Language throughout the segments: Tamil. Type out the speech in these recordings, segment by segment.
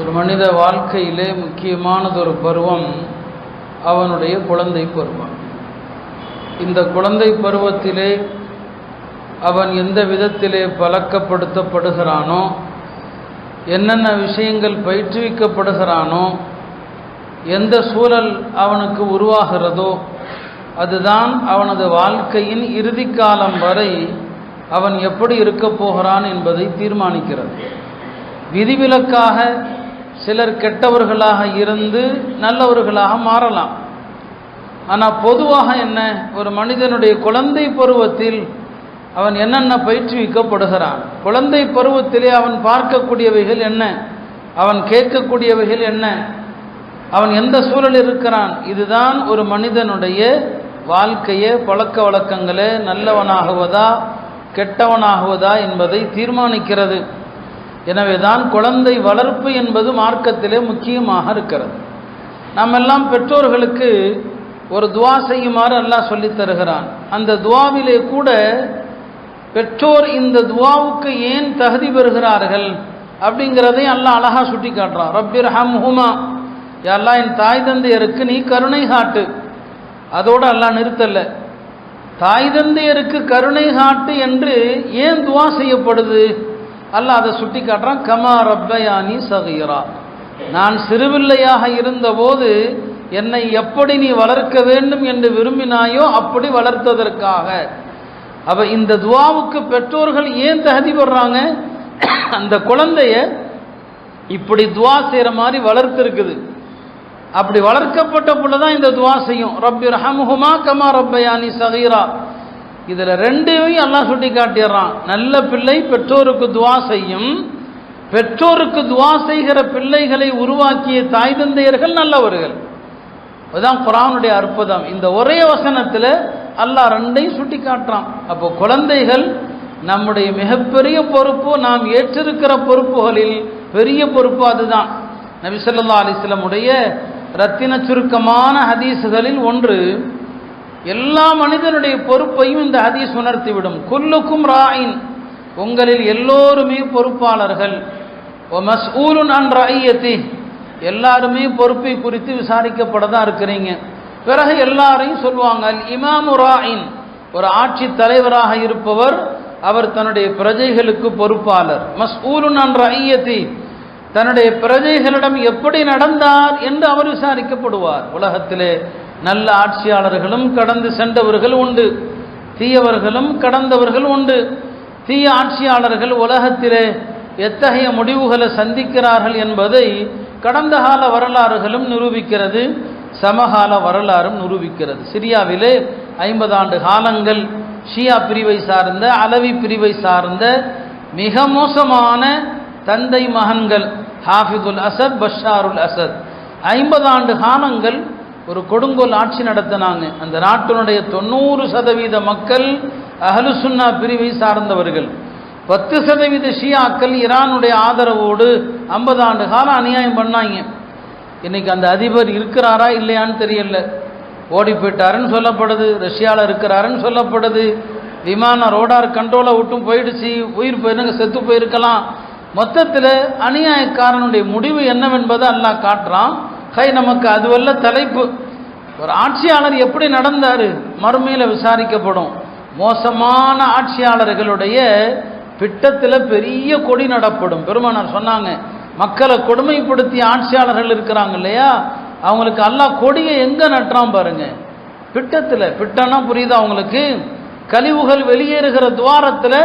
ஒரு மனித வாழ்க்கையிலே முக்கியமானதொரு பருவம் அவனுடைய குழந்தை பருவம். இந்த குழந்தை பருவத்திலே அவன் எந்த விதத்திலே பழக்கப்படுத்தப்படுகிறானோ என்னென்ன விஷயங்கள் பயிற்றுவிக்கப்படுகிறானோ எந்த சூழல் அவனுக்கு உருவாகிறதோ அதுதான் அவனது வாழ்க்கையின் இறுதி காலம் வரை அவன் எப்படி இருக்கப் போகிறான் என்பதை தீர்மானிக்கிறது. விதிவிலக்காக சிலர் கெட்டவர்களாக இருந்து நல்லவர்களாக மாறலாம். ஆனால் பொதுவாக என்ன? ஒரு மனிதனுடைய குழந்தை பருவத்தில் அவன் என்னென்ன பயிற்றுவிக்கப்படுகிறான்? குழந்தை பருவத்திலே அவன் பார்க்கக்கூடியவைகள் என்ன? அவன் கேட்கக்கூடியவைகள் என்ன? அவன் எந்த சூழல் இருக்கிறான்? இதுதான் ஒரு மனிதனுடைய வாழ்க்கையை பழக்க வழக்கங்களே நல்லவனாகுவதா கெட்டவனாகுவதா என்பதை தீர்மானிக்கிறது. எனவே தான் குழந்தை வளர்ப்பு என்பது மார்க்கத்திலே முக்கியமாக இருக்கிறது. நம்மெல்லாம் எல்லாம் பெற்றோர்களுக்கு ஒரு துவா செய்யுமாறு அல்லாஹ் சொல்லித் தருகிறான். அந்த துவாவிலே கூட பெற்றோர் இந்த துவாவுக்கு ஏன் தகுதி பெறுகிறார்கள் அப்படிங்கிறதையும் அல்லாஹ் அழகா சுட்டி காட்டுறான் ரப்பிர் ஹம் ஹுமா எல்லாம் என் தாய் தந்தையருக்கு நீ கருணை காட்டு. அதோடு அல்லாஹ் நிறுத்தலை. தாய் தந்தையருக்கு கருணை காட்டு என்று ஏன் துவா செய்யப்படுது? அல்லாஹ் அதை சுட்டி காட்டுறான் கமா ரப்பயானி சகீரா. நான் சிறுபிள்ளையாக இருந்தபோது என்னை எப்படி நீ வளர்க்க வேண்டும் என்று விரும்பினாயோ அப்படி வளர்த்ததற்காக. அப்போ இந்த துவாவுக்கு பெற்றோர்கள் ஏன் தகுதி படுறாங்க அந்த குழந்தைய இப்படி துவா செய்கிற மாதிரி வளர்த்துருக்குது. அப்படி வளர்க்கப்பட்ட புள்ள தான் இந்த துவா செய்யும். ரப்பி ரஹமுஹுமா கமா ரப்பயானி சகீரா. இதில் ரெண்டையும் எல்லாம் சுட்டி காட்டிடுறான். நல்ல பிள்ளை பெற்றோருக்கு துவா செய்யும். பெற்றோருக்கு துவா செய்கிற பிள்ளைகளை உருவாக்கிய தாய் தந்தையர்கள் நல்லவர்கள். அதுதான் குரானுடைய அற்புதம். இந்த ஒரே வசனத்தில் அல்லாஹ் ரெண்டையும் சுட்டி காட்டுறான். அப்போ குழந்தைகள் நம்முடைய மிகப்பெரிய பொறுப்பு நாம் ஏற்றிருக்கிற பொறுப்புகளில் பெரிய பொறுப்பு அதுதான். நபிசல்லா அலிஸ்லமுடைய ரத்தின சுருக்கமான ஹதீஸுகளில் ஒன்று எல்லா மனிதனுடைய பொறுப்பையும் இந்த ஹதீஸ் உணர்த்திவிடும். குல்லுக்கும் ராயின் உங்களில் எல்லோருமே பொறுப்பாளர்கள். ஓ மஸ்ஊலுன் அன் ஐயத்தி எல்லாருமே பொறுப்பை குறித்து விசாரிக்கப்பட தான் இருக்கிறீங்க. பிறகு எல்லாரையும் சொல்லுவாங்க இமாமு ராயின் ஒரு ஆட்சி தலைவராக இருப்பவர் அவர் தன்னுடைய பிரஜைகளுக்கு பொறுப்பாளர். மஸ்ஊலுன் அன் ஐயத்தி தன்னுடைய பிரஜைகளிடம் எப்படி நடந்தார் என்று அவர் விசாரிக்கப்படுவார். உலகத்திலே நல்ல ஆட்சியாளர்களும் கடந்து சென்றவர்கள் உண்டு. தீயவர்களும் கடந்தவர்கள் உண்டு. தீய ஆட்சியாளர்கள் உலகத்திலே எத்தகைய முடிவுகளை சந்திக்கிறார்கள் என்பதை கடந்த கால வரலாறுகளும் நிரூபிக்கிறது. சமகால வரலாறும் நிரூபிக்கிறது. சிரியாவிலே ஐம்பது ஆண்டு காலங்கள் ஷியா பிரிவை சார்ந்த அலவி பிரிவை சார்ந்த மிக மோசமான தந்தை மகன்கள் ஹாஃபிதுல் அசத் பஷாருல் அசத். ஐம்பது ஆண்டு காலங்கள் ஒரு கொடுங்கோல் ஆட்சி நடத்தினாங்க. அந்த நாட்டினுடைய தொண்ணூறு சதவீத மக்கள் அஹலுசுன்னா பிரிவை சார்ந்தவர்கள். பத்து சதவீத ஷியாக்கள் ஈரானுடைய ஆதரவோடு ஐம்பது ஆண்டு காலம் அநியாயம் பண்ணாங்க. இன்னைக்கு அந்த அதிபர் இருக்கிறாரா இல்லையான்னு தெரியல. ஓடி போயிட்டாருன்னு சொல்லப்படுது ரஷ்யாவில் இருக்கிறாருன்னு சொல்லப்படுது. விமான ரோடார் கண்ட்ரோலை விட்டும் போயிடுச்சு உயிர் போயிருங்க செத்து போயிருக்கலாம். மொத்தத்தில் அநியாயக்காரனுடைய முடிவு என்னவென்பதை அல்லாஹ் காட்டுறான். கை நமக்கு அதுவல்ல தலைப்பு. ஒரு ஆட்சியாளர் எப்படி நடந்தார்? மறுமையில் விசாரிக்கப்படும். மோசமான ஆட்சியாளர்களுடைய பிட்டத்தில் பெரிய கொடி நடப்படும். பெருமானார் சொன்னாங்க மக்களை கொடுமைப்படுத்திய ஆட்சியாளர்கள் இருக்கிறாங்க இல்லையா? அவங்களுக்கு அல்லாஹ் கொடியை எங்கே நட்டுறான் பாருங்க. பிட்டத்தில் பிட்டம்னா புரியுதா அவங்களுக்கு கழிவுகள் வெளியேறுகிற துவாரத்தில்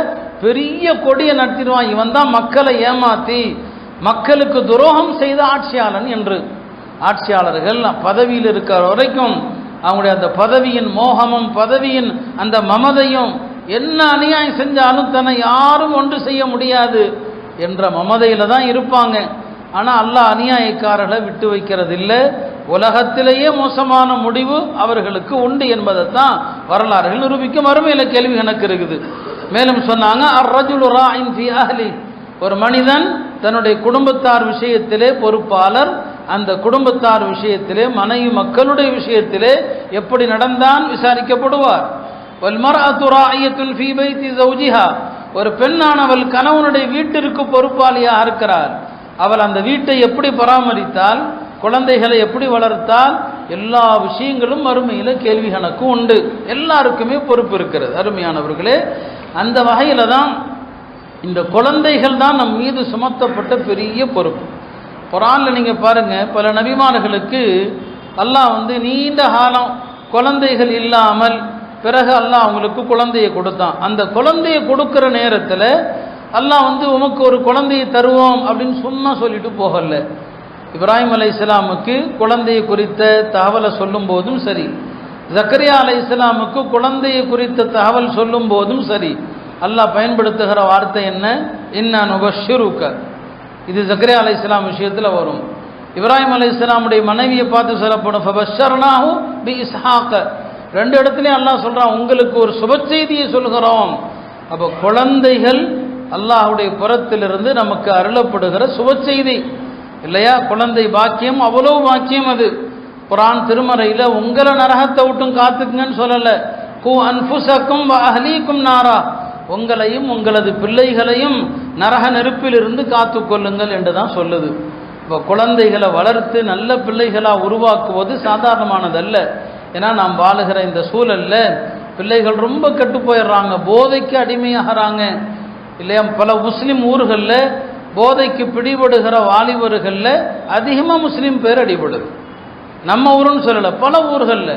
பெரிய கொடியை நட்டிடுவான். இவன் தான் மக்களை ஏமாத்தி மக்களுக்கு துரோகம் செய்த ஆட்சியாளன் என்று. ஆட்சியாளர்கள் பதவியில் இருக்கிற வரைக்கும் அவங்களுடைய அந்த பதவியின் மோகமும் பதவியின் அந்த மமதையும் என்ன அநியாயம் செஞ்சாலும் தன்னை யாரும் ஒன்று செய்ய முடியாது என்ற மமதையில் தான் இருப்பாங்க. ஆனால் அல்லாஹ் அநியாயக்காரர்களை விட்டு வைக்கிறது இல்லை உலகத்திலேயே மோசமான முடிவு அவர்களுக்கு உண்டு என்பதை தான் வரலாறுகள் நிரூபிக்கும் அருமையில் கேள்வி கணக்கு இருக்குது. மேலும் சொன்னாங்க ஒரு மனிதன் தன்னுடைய குடும்பத்தார் விஷயத்திலே பொறுப்பாளர் அந்த குடும்பத்தார் விஷயத்திலே மனைவி மக்களுடைய விஷயத்திலே எப்படி நடந்தான் விசாரிக்கப்படுவார். வல்மர்அத்து ராயியத்துன் ஃபீ ஒரு பெண்ணானவள் கணவனுடைய வீட்டிற்கு பொறுப்பாளியாக இருக்கிறார் அவள் அந்த வீட்டை எப்படி பராமரித்தால் குழந்தைகளை எப்படி வளர்த்தால் எல்லா விஷயங்களும் அருமையில் கேள்வி கணக்கு உண்டு. எல்லாருக்குமே பொறுப்பு இருக்கிறது அருமையானவர்களே. அந்த வகையில் தான் இந்த குழந்தைகள் தான் நம் மீது சுமத்தப்பட்ட பெரிய பொறுப்பு. குரானில் நீங்கள் பாருங்கள் பல நபிமார்களுக்கு அல்லாஹ் வந்து நீண்ட காலம் குழந்தைகள் இல்லாமல் பிறகு அல்லாஹ் அவங்களுக்கு குழந்தையை கொடுத்தான். அந்த குழந்தையை கொடுக்குற நேரத்தில் அல்லாஹ் வந்து உமக்கு ஒரு குழந்தையை தருவோம் அப்படின்னு சும்மா சொல்லிட்டு போகல. இப்ராஹிம் அலை இஸ்லாமுக்கு குழந்தையை குறித்த தகவலை சொல்லும் போதும் சரி. ஜக்கரியா அலை இஸ்லாமுக்கு குழந்தையை குறித்த தகவல் சொல்லும் போதும் சரி. அல்லாஹ் பயன்படுத்துகிற வார்த்தை என்ன? இன்ன நுபஷிருக்க இது ஜக்ரே அலை இஸ்லாம் விஷயத்தில் வரும். இப்ராஹிம் அலை இஸ்லாமுடைய மனைவியை பார்த்து சொல்லப்படும் ஃபபஷர்னாஹு பி இஸ்ஹாக்க ரெண்டு இடத்துலையும் அல்லாஹ் சொல்கிறான் உங்களுக்கு ஒரு சுப செய்தியை சொல்கிறோம் அப்போ குழந்தைகள் அல்லாஹுடைய புறத்திலிருந்து நமக்கு அருளப்படுகிற சுப செய்தி. இல்லையா? குழந்தை பாக்கியம் அவ்வளோ பாக்கியம் அது. குரான் திருமறையில் உங்களை நரகத்தை விட்டும் காத்துக்குங்கன்னு சொல்லலை. கு அன்புசக்கும் அஹலீக்கும் நாரா. உங்களையும் உங்களது பிள்ளைகளையும் நரக நெருப்பிலிருந்து காத்து கொள்ளுங்கள் என்று தான் சொல்லுது. இப்போ குழந்தைகளை வளர்த்து நல்ல பிள்ளைகளாக உருவாக்குவது சாதாரணமானதல்ல. ஏன்னா நாம் வாழுகிற இந்த சூழல்ல பிள்ளைகள் ரொம்ப கெட்டு போயிடுறாங்க போதைக்கு அடிமையாகிறாங்க. இல்லையா பல முஸ்லீம் ஊர்களில் போதைக்கு பிடிபடுகிற வாலிபர்களில் அதிகமாக முஸ்லீம் பேர் அடிபடுது. நம்ம ஊருன்னு சொல்லலை பல ஊர்களில்.